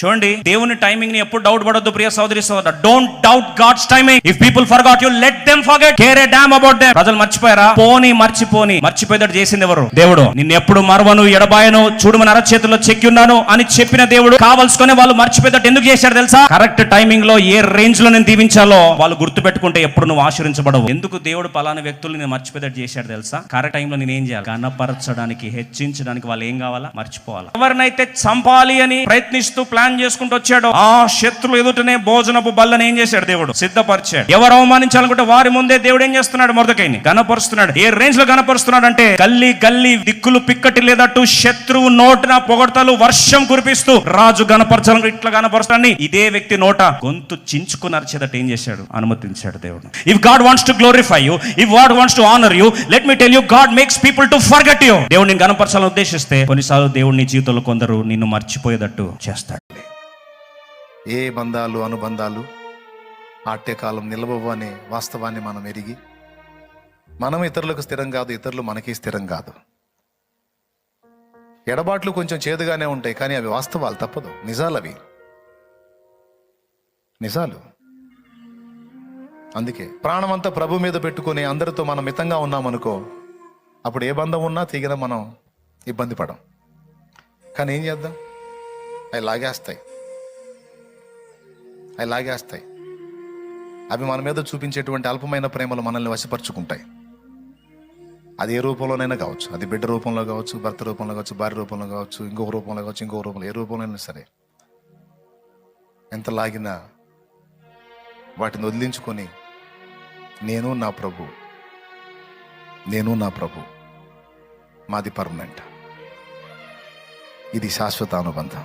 చూడండి దేవుని టైమింగ్ని ఎప్పుడు డౌట్ పడొద్దు ప్రియ సోదరి సోదరు don't doubt God's timing if people forgot you let them forget care a damn about them ప్రజలు మర్చిపోయారా? పోని మర్చిపోని. మర్చిపోయేటట్టు చేసింది ఎవరు? దేవుడు. నిన్ను ఎప్పుడు మరవను ఎడబాయను చూడు మన అరచేతుల్లో చెక్కి ఉన్నాను అని చెప్పిన దేవుడు. కావలసుకొని వాళ్ళు మర్చిపోయేటట్టు ఎందుకు చేశాడు తెలుసా? కరెక్ట్ టైమింగ్లో ఏ రేంజ్లో నేను దీవించాలో వాళ్ళు గుర్తు పెట్టుకుంటే ఎప్పుడు నువ్వు ఆశ్రయించబడవు ఎందుకు దేవుడు పలానా వ్యక్తులు నేను మర్చిపోయేటట్టు చేశాడు తెలుసా? కరెక్ట్ టైంలో నేను ఏం చేయాలి? కనపరచడానికి హెచ్చించడానికి వాళ్ళు ఏం కావాలా? మర్చిపోవాలి? ఎవరినైతే చంపాలి అని ప్రయత్నిస్తూ ప్లాన్ చేసుకుంటూ వచ్చాడో. ఆ శత్రులు ఎదుటనే భోజనపు బల్లని ఏం చేశాడు దేవుడు? సిద్ధపరిచాడు. ఎవరు అవమానించాలనుకుంటే వారి ముందే దేవుడు ఏం చేస్తున్నాడు? మొదకైని కనపరుస్తున్నాడు ఏ రేంజ్లో కనపరుస్తున్నాడు అంటే గల్లీ గల్లీ దిక్కులు పిక్కటి లేదట్టు శత్రువు నోటిన పొగడతలు వర్షం కురిపిస్తూ రాజు గణపరచాలను ఇట్లా గణపరుస్తాడని ఇదే వ్యక్తి నోట గొంతు చించుకుని అరిచేదట ఏం చేశాడు? అనుమతించాడు దేవుడు. If God wants to glorify you if God wants to honour you let me tell you God makes people to forgot you దేవుడిని నేను ఉద్దేశిస్తే కొన్నిసార్లు దేవుడిని జీవితంలో కొందరు నిన్ను మర్చిపోయేటట్టు చేస్తాడు. ఏ బంధాలు అనుబంధాలు ఆట్యకాలం నిలవవు అనే వాస్తవాన్ని మనం ఎరిగి మనం ఇతరులకు స్థిరం కాదు ఇతరులు మనకి స్థిరం కాదు. ఎడబాట్లు కొంచెం చేదుగానే ఉంటాయి కానీ అవి వాస్తవాలు తప్పదు. నిజాలు అవి. నిజాలు. అందుకే ప్రాణమంతా ప్రభు మీద పెట్టుకుని అందరితో మనం మితంగా ఉన్నామనుకో అప్పుడు ఏ బంధం ఉన్నా తీగిన మనం ఇబ్బంది పడం. కానీ ఏం చేద్దాం? అవి లాగేస్తాయి. అవి లాగేస్తాయి. అవి మన మీద చూపించేటువంటి అల్పమైన ప్రేమలు మనల్ని వశపరుచుకుంటాయి. అది ఏ రూపంలోనైనా కావచ్చు. అది బిడ్డ రూపంలో కావచ్చు భర్త రూపంలో కావచ్చు భార్య రూపంలో కావచ్చు ఇంకొక రూపంలో కావచ్చు ఇంకొక రూపంలో ఏ రూపంలో సరే. ఎంత లాగినా వాటిని వదిలించుకొని నేను నా ప్రభు నేను నా ప్రభు మాది పర్మనెంట్. ఇది శాశ్వత అనుబంధం.